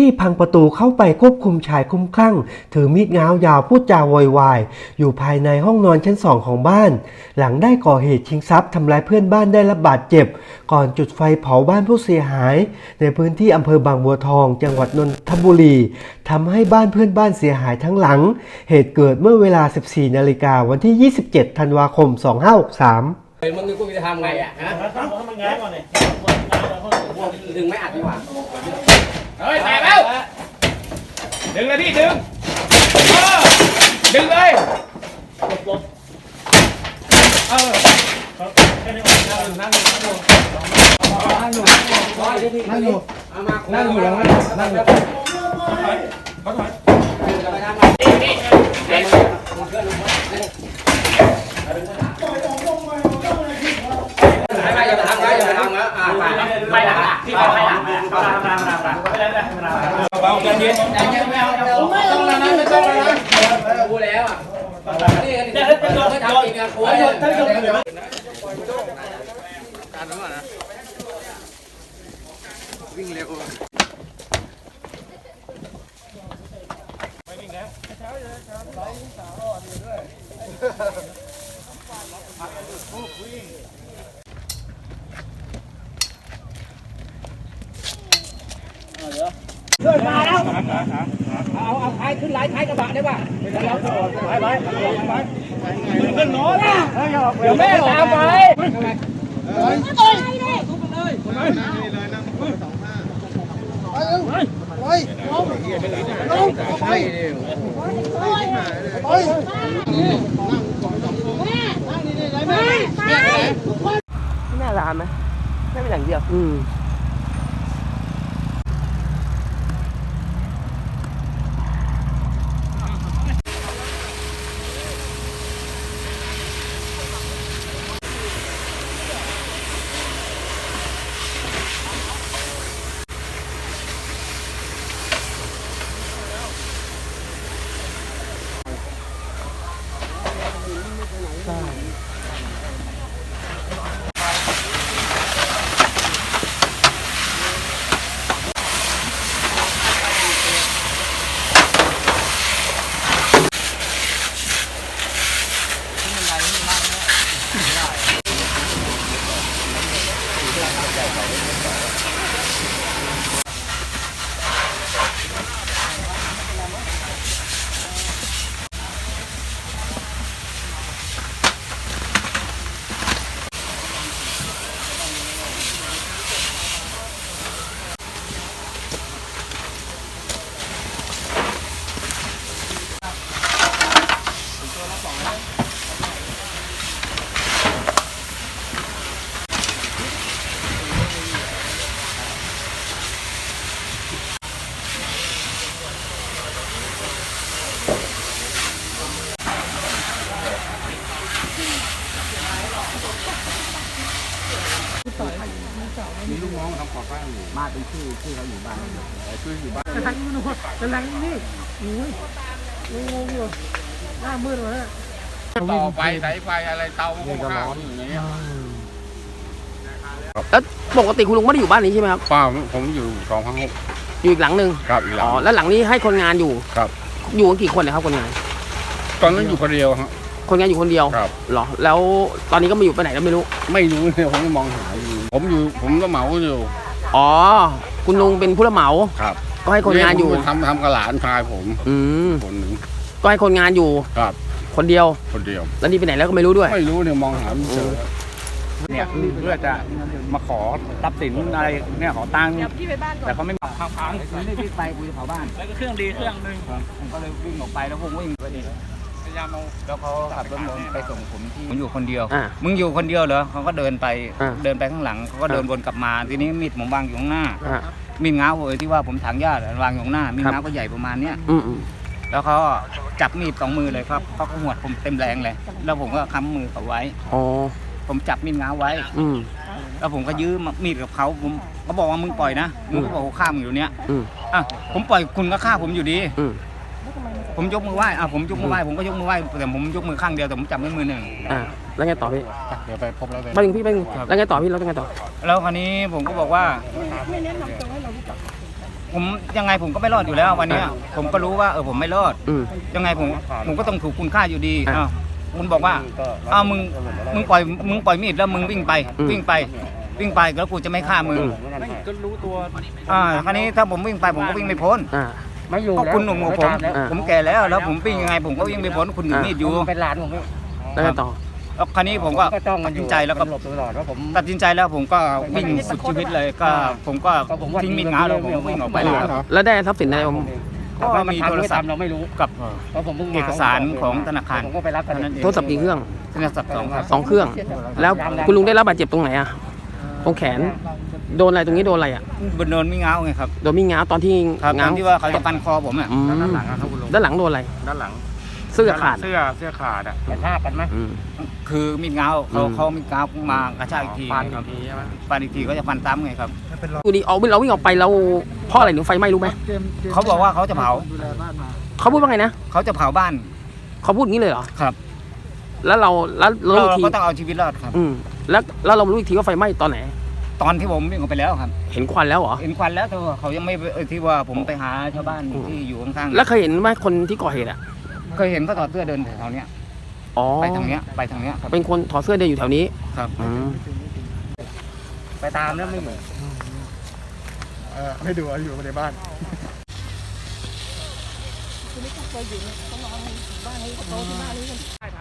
ที่พังประตูเข้าไปควบคุมชายคลุ้มคลั่ง ถือมีดง้าวยาวพูดจาโวยวาย อยู่ภายในห้องนอนชั้นสองของบ้าน หลังได้ก่อเหตุชิงทรัพย์ทำร้ายเพื่อนบ้านได้รับบาดเจ็บ ก่อนจุดไฟเผาบ้านผู้เสียหาย ในพื้นที่อำเภอบางบัวทอง จังหวัดนนทบุรีทำให้บ้านเพื่อนบ้านเสียหายทั้งหลัง เหตุเกิดเมื่อเวลา 14 นาฬิกาวันที่ 27 ธันวาคม 2563เฮ้ยมึงกูจะทำไงอะฮะตั้งเขามันง่ายก่อนเลยดึงไม่อัดดีกว่า เฮ้ยแตกแล้ว ดึงเลยพี่ดึงเออดึงเลยลบเออครับแค่นี้นั่งอยู่นั่งอยู่นั่งอยู่เอามานั่งอยู่นั่งอยู่นั่งอยู่เขาถอยจะไปทำไงนี่นี่เด็ก ไม่ไม่จะทำไงจะทำแล้วอ่าไป ไปหลังอะพี่ไปหลังเขาทำทำทำทำไม่ได้ไม่ได้ไม่ได้เบาใจเย็นใจเย็นไม่เอาไม่ต้องแล้วนะไม่ต้องแล้วนะกูแล้วอะนี่กันนี่ไม่ทำอีกอะกูเนี่ยวิ่งเร็ว เอาเอาท้ายขึ้นไล่ท้ายกระบะได้ป่ะไปไปไปขึ้นโน้ตเดี๋ยวแม่ตามไปหน้าร้านไหมแค่เป็นอย่างเดียว อืม Okay. ต่อไปสายไฟอะไรเตามันก็ร้อนอย่างเงี้ยแล้วปกติคุณลุงไม่ได้อยู่บ้านนี้ใช่ไหมครับป้าผมอยู่สองพันหกอยู่อีกหลังหนึ่งครับอีกหลัอ๋งอแล้วหลังนี้ให้คนงานอยู่ครับ อยู่กันกี่คนนะครับคนงาน ตอนนั้นอยู่คนเดียวฮะ คนงานอยู่คนเดียวครับ เหรอแล้วตอนนี้ก็ไม่อยู่ไปไหนแล้วไม่รู้ไม่รู้เนี่ยผมก็มองหาอยู่ผมอยู่ผมก็เหมาอยู่อ๋อ คุณลุงเป็นผู้รับเหมา ครับก็ให้คนงานอยู่ทำทำกับหลานชายผมอืมคนหนึ่งก็ให้คนงานอยู่ครับคนเดียว คนเดียว แล้วนี่ไปไหนแล้วก็ไม่รู้ด้วย ไม่รู้เนี่ยมองหาไม่เจอ เนี่ยเพื่อจะมาขอทรัพย์สินอะไรเนี่ยขอตังค์แต่เขาไม่มาพังพังนี่พี่ไปคุยกับเขาบ้านแล้วก็เครื่องดีเครื่องนึงผมก็เลยวิ่งออกไปแล้วผมวิ่งไปดิพ ยายามเอา แล้วเขาขับรถมไปส่งผมที่ผมอยู่คนเดียว อ่ามึงอยู่คนเดียวเหรอเขาก็เดินไปอ่าเดินไปข้างหลังเขาก็เดินวนกลับมาทีนี้มีดผมวางอยู่ข้างหน้า อ่า มีดง้าวเอยที่ว่าผมถางหญ้าวางอยู่ข้างหน้ามีดครับง้าวก็ใหญ่ประมาณเนี้ยอืมอืมแล้วเขาก็จับมีดสองมือเลยครับเขาก็หวดผมเต็มแรงเลย แล้วผมก็ค้ำมือเขาไว้ อ๋อผมจับมีดง้าวไว้ อืม แล้วผมก็ยื้อมีดกับเขาผมเขาบอกว่ามึงปล่อยนะมึงก็บอกว่าฆ่ามึงอยู่เนี้ยอืม อะผมปล่อยคุณก็ฆ่าผมอยู่ดี อืม ผมยกมือไหว้อะผมยกมือไหว้ผมก็ยกมือไหว้แต่ผมยกมือข้างเดียวแต่ผมจับไม่มือหนึ่งอ่าแล้วไงต่อพี่เดี๋ยวไปพบแล้วเลยไปหนึ่งพี่ไปหนึ่งแล้วไงต่อพี่แล้วไงต่อ แล้วคราวนี้ผมก็บอกว่า ผมยังไงผมก็ไม่รอดอยู่แล้ววันเนี้ยผมก็รู้ว่าเออผมไม่รอด อืม ยังไงผมผมก็ต้องถูกคุณค่าอยู่ดีอะ อ้าวคุณบอกว่าอ้าวมึงมึงปล่อยมึงปล่อยมีดแล้วมึงวิ่งไป อืม วิ่งไปวิ่งไปแล้วกูจะไม่ฆ่ามึงอืมอ่าคราวนี้ถ้าผมวิ่งไปผมก็วิ่งไม่พ้น อ่า ไม่อยู่เพราะแล้วคุณหนุ่มกว่าผมอ่าผมแก่แล้วแล้วผมวิ่งยังไง ผมก็วิ่งไม่พ้นคุณถือมีดอยู่ผมเป็นหลานผมแล้วไงต่อ แล้วคราวนี้ผมก็ก็จ้องตักัดนอสิยู่นใจแล้วก็หลบตลอดว่าผม ตัดสินใจแล้วผมก็วิ่งสุดชีวิตเลยก็ ผมก็ก็ผมว่าทิ้งมีดง้าวแล้วผมก็วิ่งออกไปเลยครับ แล้วได้ทรัพย์สินอะไรผม ก็มีโทรศัพท์เราไม่รู้กับ เพราะผมเพิ่งมเอกสารของธนาคาร ผมก็ไปรับกันเท่านั้นเองโทรศัพท์กี่เครื่องโทรศัพท์สองครับ สองเครื่อง แล้วคุณลุงได้รับบาดเจ็บตรงไหนอะตรงแขน โดนอะไรตรงนี้โดนอะไรอะบนเนินมีง้าวไงครับโดนมีดง้าวตอนที่ครับตง้าอนวที่ว่าเขาจะฟันคอผมอะอืมด้านหลังอะครับคุณลุงด้านหลังโดนอะไร ด้านหลังเสื้อขาดเสื้อเสื้อขาดอะกระชากกันไหมอืม คือมีดง้าวเขาอืม เขามีดง้าวมากระชากอีกทีฟันคอีรับกทีใช่ไหมฟันอีกทีก็จะฟันซ้ำไงครับดูดีเอาเราวิ่งออกไปแล้วเพราะอะไรถึงไฟไหม้รู้ไหมเขาบอกว่าเขาจะเผาเขาพูดว่าไงนะเขาจะเผาบ้าน เขาพูดอย่างนี้เลยเหรอครับ แล้วเราแล้วเราเรารู้อีกทีก็ต้องเอาชีวิตรอดครับ อืมแล้วแล้วเรารู้อีกทีว่าไฟไหม้ตอนไหน ตอนที่ผมวิ่งออกไปแล้วครับ เห็นควันแล้วเหรอ เห็นควันแล้วแต่ว่าเขายังไม่เอ่อที่ว่าผมไปหาชาวบ้านอืมที่อยู่ข้างๆแล้วเคยเห็นไหมคนที่ก่อเหตุอะ เคยเห็นเขาถอดเสื้อเดินแถวๆเนี้ยอ๋อ ไปทางเนี้ยไปทางเนี้ยครับเป็นคนถอดเสื้อเดินอยู่แถวนี้ครับ อืมไปตามแล้วไม่เหมือนไม่ดูอยู่ในบ้านถ